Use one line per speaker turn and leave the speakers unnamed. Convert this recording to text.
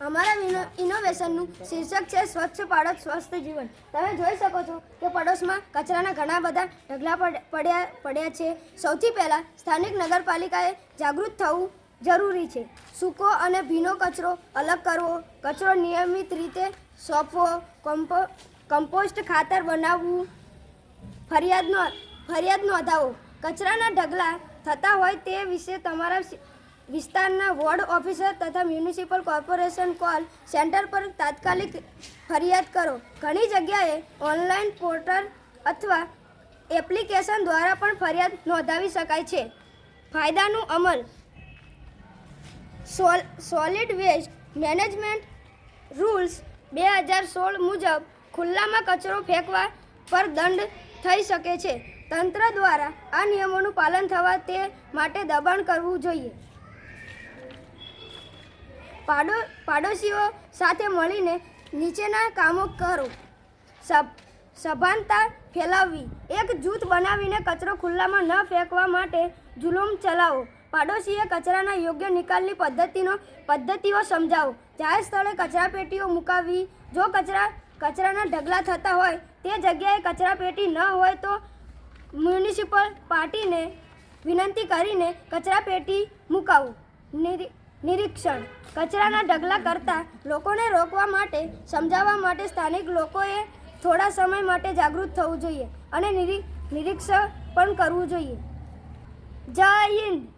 અમારા ઇનોવેશનનું શીર્ષક છે સ્વચ્છ પાડોશ સ્વસ્થ જીવન. તમે જોઈ શકો છો કે પડોશમાં કચરાના ઘણા બધા ઢગલા પડ- પડ્યા પડ્યા છે. સૌથી પહેલાં સ્થાનિક નગરપાલિકાએ જાગૃત થવું જરૂરી છે. સૂકો અને ભીનો કચરો અલગ કરવો. કચરો નિયમિત રીતે સોંપવો. કમ્પો કમ્પોસ્ટ ખાતર બનાવવું. ફરિયાદ ફરિયાદ નોંધાવો. કચરાના ઢગલા થતા હોય તે વિશે તમારા વિસ્તારના વોર્ડ ઓફિસર તથા મ્યુનિસિપલ કોર્પોરેશન કોલ સેન્ટર પર તાત્કાલિક ફરિયાદ કરો. ઘણી જગ્યાએ ઓનલાઈન પોર્ટલ અથવા એપ્લિકેશન દ્વારા પણ ફરિયાદ નોંધાવી શકાય છે. ફાયદાનું અમલ. સોલ, સોલિડ વેસ્ટ મેનેજમેન્ટ રૂલ્સ બે હજાર સોળ મુજબ ખુલ્લામાં કચરો ફેંકવા પર દંડ થઈ શકે છે. તંત્ર દ્વારા આ નિયમોનું પાલન થવા તે માટે દબાણ કરવું જોઈએ. પાડો, પાડોશીઓ સાથે મળીને નીચેના કામો કરો. સભાનતા ફેલાવવી. એક જૂથ બનાવીને કચરો ખુલ્લામાં ન ફેંકવા માટે જુલુમ ચલાવો. પાડોશીએ કચરાના યોગ્ય નિકાલની પદ્ધતિનો, પદ્ધતિઓ સમજાવો. જાહેર સ્થળે કચરાપેટીઓ મુકાવવી. જો કચરા, કચરાના ઢગલા થતા હોય, તે જગ્યાએ કચરાપેટી ન હોય તો મ્યુનિસિપલ પાર્ટીને વિનંતી કરીને કચરાપેટી મુકાવું. નિરીક્ષણ. કચરાના ઢગલા કરતા લોકોને રોકવા માટે, સમજાવવા માટે સ્થાનિક લોકોએ થોડા સમય માટે જાગૃત થવું જોઈએ અને નિરી, નિરીક્ષણ પણ કરવું જોઈએ. જય હિન્દ!